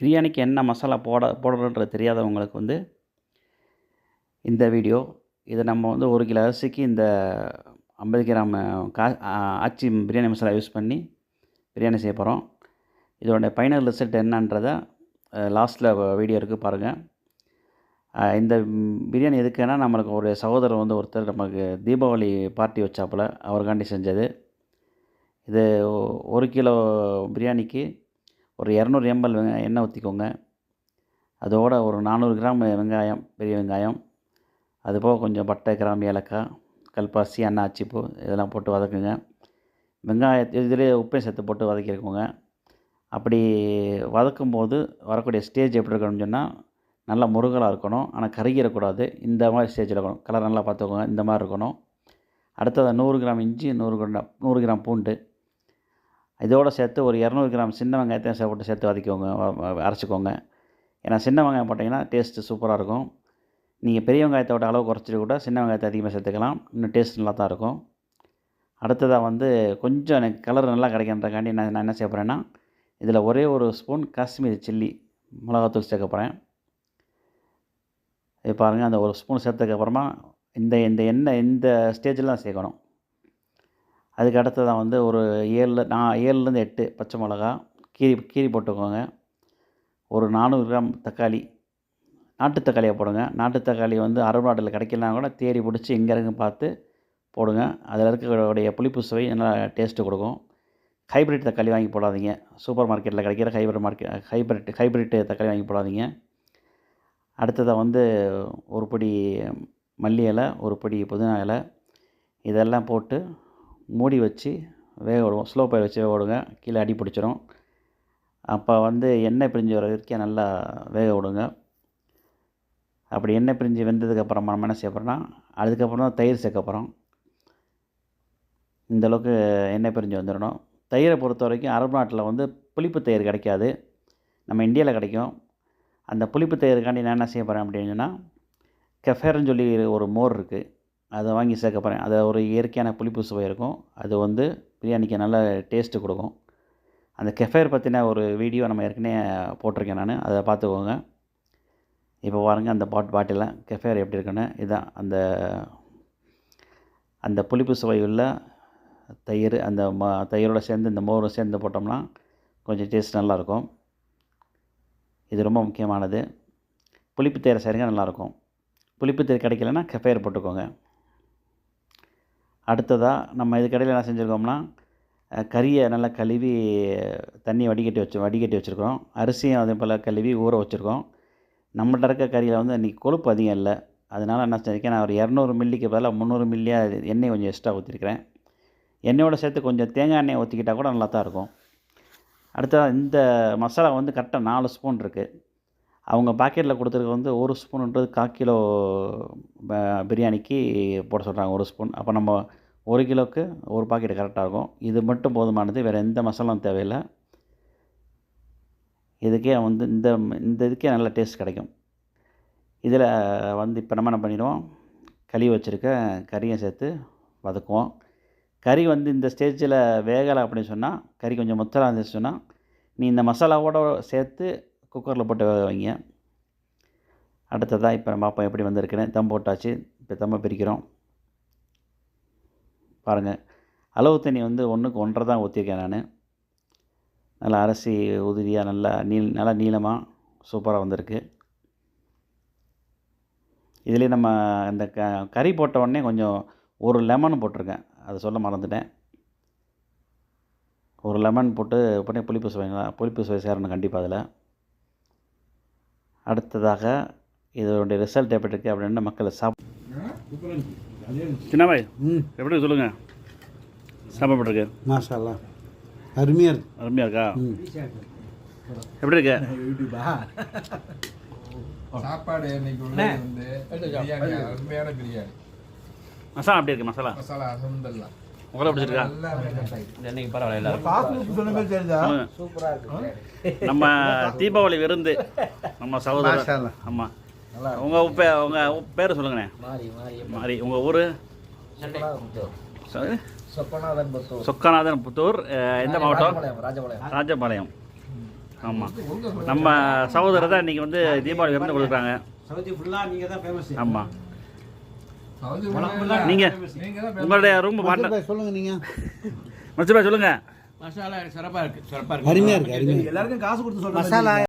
பிரியாணிக்கு என்ன மசாலா போட போடணுன்றது தெரியாதவங்களுக்கு வந்து இந்த வீடியோ இதை நம்ம வந்து ஒரு கிலோ அரிசிக்கு இந்த ஐம்பது கிராம் கா ஆச்சி பிரியாணி மசாலா யூஸ் பண்ணி பிரியாணி செய்ய போகிறோம் இதோட ஃபைனல் ரிசல்ட் என்னன்றதை லாஸ்ட்டில் வீடியோ இருக்குது பாருங்கள் இந்த பிரியாணி எதுக்குன்னா நம்மளுக்கு ஒரு சகோதரர் வந்து ஒருத்தர் நமக்கு தீபாவளி பார்ட்டி வச்சாப்புல அவருக்காண்டி செஞ்சது. இது ஒரு கிலோ பிரியாணிக்கு ஒரு இரநூறு எம்எல் வெங்க எண்ணெய் ஊற்றிக்கோங்க அதோட ஒரு நானூறு கிராம் வெங்காயம் பெரிய வெங்காயம். அது போக கொஞ்சம் பட்டை கிராம் ஏலக்காய் கல்பாசி அன்னாச்சிப்பூ இதெல்லாம் போட்டு வதக்குங்க. வெங்காயத்தை இதிலே உப்பையும் சேர்த்து போட்டு வதக்கிருக்கோங்க. அப்படி வதக்கும்போது வரக்கூடிய ஸ்டேஜ் எப்படி இருக்கணும்னு சொன்னால் நல்லா முருகலாக இருக்கணும். ஆனால் கருகிடக்கூடாது இந்த மாதிரி ஸ்டேஜில் இருக்கணும். கலர் நல்லா பார்த்துக்கோங்க. இந்த மாதிரி இருக்கணும். அடுத்தது நூறு கிராம் இஞ்சி நூறு கிராம் நூறு கிராம் பூண்டு. இதோடு சேர்த்து ஒரு இரநூறு கிராம் சின்ன வெங்காயத்தையும் சே- போட்டு சேர்த்து வதக்கிக்கோங்க அரைச்சிக்கோங்க. ஏன்னா சின்ன வெங்காயம் போட்டிங்கன்னா டேஸ்ட்டு சூப்பராக இருக்கும். நீங்கள் பெரிய வெங்காயத்தோட அளவு குறைச்சிட்டு கூட சின்ன வெங்காயத்தை அதிகமாக சேர்த்துக்கலாம். இன்னும் டேஸ்ட் நல்லா தான் இருக்கும். அடுத்ததாக வந்து கொஞ்சம் எனக்கு கலர் நல்லா கிடைக்கின்றக்காண்டி நான் நான் என்ன செய்ய போகிறேன்னா இதில் ஒரே ஒரு ஸ்பூன் காஷ்மீரி சில்லி மிளகாத்தூள் சேர்க்க போகிறேன் இது பாருங்கள் அந்த ஒரு ஸ்பூன் சேர்த்ததுக்கப்புறமா இந்த இந்த எண்ணெய் இந்த ஸ்டேஜில் தான் சேர்க்கணும். அதுக்கு அடுத்ததாக வந்து ஒரு ஏழில் நான் ஏழுலேருந்து எட்டு பச்சை மிளகா கீரி கீரி போட்டுக்கோங்க. ஒரு நானூறு கிராம் தக்காளி நாட்டு தக்காளியை போடுங்க. நாட்டு தக்காளி வந்து அரபு நாட்டில் கிடைக்கலனா கூட தேடி பிடிச்சி எங்கே இருக்குன்னு பார்த்து போடுங்க. அதில் இருக்கக்கூடிய புளிப்பு சுவை நல்லா டேஸ்ட்டு கொடுக்கும். ஹைப்ரிட் தக்காளி வாங்கி போடாதீங்க. சூப்பர் மார்க்கெட்டில் கிடைக்கிற ஹைப்ரிட் மார்க்கெட் ஹைப்ரிட் ஹைப்ரிட் தக்காளி வாங்கி போடாதீங்க. அடுத்ததாக வந்து ஒரு படி மல்லி இலை ஒரு படி புதினா இலை இதெல்லாம் போட்டு மூடி வச்சு வேக விடுவோம். ஸ்லோ பயிர் வச்சு வேக விடுங்க. கீழே அடி பிடிச்சிரும். அப்போ வந்து எண்ணெய் பிரிஞ்சு வர வரைக்கும் நல்லா வேக விடுங்க. அப்படி எண்ணெய் பிரிஞ்சு வெந்ததுக்கப்புறம் நம்ம என்ன செய்யப்படுறோம்னா அதுக்கப்புறம் தான் தயிர் சேர்க்கப்புறம் இந்தளவுக்கு இந்த அளவுக்கு எண்ணெய் பிரிஞ்சு வந்துடணும் தயிரை பொறுத்த வரைக்கும் அரபு நாட்டில் வந்து புளிப்பு தயிர் கிடைக்காது. நம்ம இந்தியாவில் கிடைக்கும். அந்த புளிப்பு தயிருக்காண்டி நான் என்ன செய்ய போகிறேன் அப்படின்னு சொன்னால் கெஃபேர்னு சொல்லி ஒரு மோர் இருக்குது அதை வாங்கி சேர்க்க போகிறேன் அதை ஒரு இயற்கையான புளிப்பு சுவை இருக்கும். அது வந்து பிரியாணிக்கு நல்ல டேஸ்ட்டு கொடுக்கும். அந்த கெஃபேர் பற்றின ஒரு வீடியோ நம்ம ஏற்கனவே போட்டிருக்கேன் நான். அதை பார்த்துக்கோங்க. இப்போ பாருங்கள் அந்த பாட் பாட்டிலில் கெஃபேர் எப்படி இருக்குன்னு. இதுதான் அந்த அந்த புளிப்பு சுவை உள்ள தயிர் அந்த ம தயிரோடு சேர்ந்து இந்த மோரும் சேர்ந்து போட்டோம்னா கொஞ்சம் டேஸ்ட் நல்லாயிருக்கும் இது ரொம்ப முக்கியமானது. புளிப்பு தயிரை செய்கிறீங்க நல்லாயிருக்கும் புளிப்பு தயிர் கிடைக்கலன்னா கெஃபேர் போட்டுக்கோங்க. அடுத்ததாக நம்ம இதுக்கடையில் என்ன செஞ்சுருக்கோம்னா கறியை நல்லா கழுவி தண்ணி வடிகட்டி வச்சு வடிகட்டி வச்சுருக்கோம் அரிசியும் அதே போல் கழுவி ஊற வச்சுருக்கோம். நம்மள்ட்ட இருக்க கறியில் வந்து இன்றைக்கி கொழுப்பு அதிகம் இல்லை. அதனால் என்ன செஞ்சிருக்கேன் நான் ஒரு இரநூறு மில்லிக்கு பதிலாக முந்நூறு மில்லியாக எண்ணெய் கொஞ்சம் எக்ஸ்ட்ரா ஊற்றிருக்கிறேன் எண்ணெயோட சேர்த்து கொஞ்சம் தேங்காய் எண்ணெய் ஊற்றிக்கிட்டால் கூட நல்லா தான் இருக்கும். அடுத்ததாக இந்த மசாலா வந்து கரெக்டாக நாலு ஸ்பூன் இருக்குது அவங்க பாக்கெட்டில் கொடுத்துருக்க வந்து ஒரு ஸ்பூன்ன்றது கால் கிலோ பிரியாணிக்கு போட சொல்கிறாங்க ஒரு ஸ்பூன். அப்போ நம்ம ஒரு கிலோவுக்கு ஒரு பாக்கெட் கரெக்டாக இருக்கும். இது மட்டும் போதுமானது வேறு எந்த மசாலாவும் தேவையில்லை. இதுக்கே வந்து இந்த இந்த இதுக்கே நல்ல டேஸ்ட் கிடைக்கும். இதில் வந்து இப்போ நம்ம என்ன பண்ணிடுவோம்? கழுவி வச்சுருக்க கறியை சேர்த்து வதக்குவோம். கறி வந்து இந்த ஸ்டேஜில் வேகலை அப்படின்னு சொன்னால் கறி கொஞ்சம் முத்தலாக இருந்துச்சு சொன்னால் நீ இந்த மசாலாவோட சேர்த்து குக்கரில் போட்டு வேக வைங்க. அடுத்ததாக இப்போ நம்ம பார்ப்போம் எப்படி வந்திருக்குன்னு தம் போட்டாச்சு. இப்போ தம்மை பிரிக்கிறோம். பாருங்கள் அளவு தண்ணி வந்து ஒன்றுக்கு ஒன்றரை தான் ஊற்றிருக்கேன் நான். நல்லா அரிசி உதிரியாக நல்லா நீள் நல்லா நீளமாக சூப்பராக வந்திருக்கு. இதுலேயே நம்ம இந்த க கறி போட்ட உடனே கொஞ்சம் ஒரு லெமன் போட்டிருக்கேன். அதை சொல்ல மறந்துட்டேன். ஒரு லெமன் போட்டு உடனே புளிப்பு சுவைங்களா புளிப்பு சுவை சேரணும் கண்டிப்பாக அதில். அடுத்ததாக இதோடைய ரிசல்ட் எப்படி இருக்குது அப்படின்னு மக்களை சாப் சின்னபாய் ம். எப்படி சொல்லுங்கள் சாப்பிட்ருக்கு மாஷால்லா. அருமையாக இருக்கு. அருமையாக இருக்கா? ம். எப்படி இருக்கு? சாப்பாடு அருமையான பிரியாணி. மசாலா எப்படி இருக்கு மசாலா? மசாலா அசந்தல்லாம் உங்களை பிடிச்சிருக்கா. இன்னைக்கு பரவாயில்ல எல்லாரும். நம்ம தீபாவளி விருந்து. நம்ம சகோதரர். ஆமாம் உங்கள் பே உங்கள் பேர் சொல்லுங்கண்ணே. மாறி உங்கள் ஊர்? சொக்கநாதன் புத்தூர் எந்த மாவட்டம்? ராஜபாளையம் ஆமாம் நம்ம சகோதரர் தான் இன்றைக்கி வந்து தீபாவளி விருந்து கொடுக்குறாங்க. சவுதி ஃபுல்லாக நீங்கள் தான் ஃபேமஸ் ஆமாம் சவுதி வணக்கம் உள்ள- நீங்கள் நீங்க. தான் உங்களுடைய ரூம் பார்ட்னர் சொல்லுங்க நீங்கள் மச்சுபா சொல்லுங்கள் மசாலா சிறப்பாக இருக்குது சிறப்பாக இருக்குது அருமையாக இருக்கு எல்லாருக்கும் காசு கொடுத்து சொல்கிறேன் மசாலா